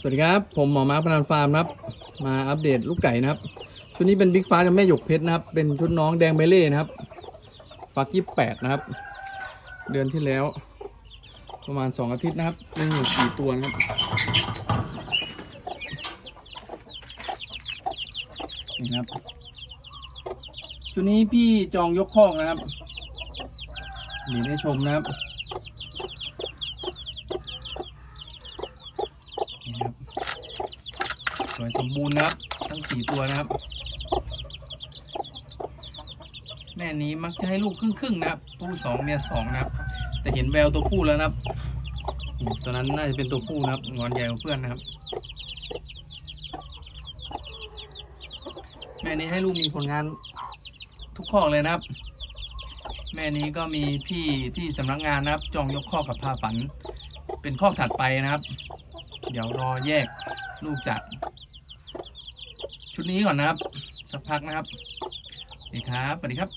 สวัสดีครับ ผมหมอมาร์คพนันฟาร์มนะครับ มาอัปเดตลูกไก่นะครับ ชุดนี้เป็นบิ๊กฟ้ากับแม่หยกเพชรนะครับ เป็นชุดน้องแดงเบเล่นะครับฟักยี่แปดนะครับ เดือนที่แล้ว ประมาณสองอาทิตย์นะครับนี่สี่ตัวนะครับ นี่ครับ ชุดนี้พี่จองยกคอกนะครับเดี๋ยวได้ชมนะครับ นี่นะครับ สวยสมบูรณ์นะครับ ทั้งสี่ตัวนะครับ แม่นี้มักจะให้ลูกครึ่งๆนะครับผู้สองเมียสองนะครับ แต่เห็นแววตัวผู้แล้วนะครับตัวนั้นน่าจะเป็นตัวผู้นะครับงอนใหญ่กว่าเพื่อนนะครับ แม่นี้ให้ลูกมีผลงานทุกข้อเลยนะครับ แม่นี้ก็มีพี่ที่สำนักงานนะครับ จองยกข้อกับพาฝัน เป็นข้อถัดไปนะครับ เดี๋ยวรอแยกลูกจากชุดนี้ก่อนนะครับ สักพักนะครับสวัสดีครับสวัสดีครับ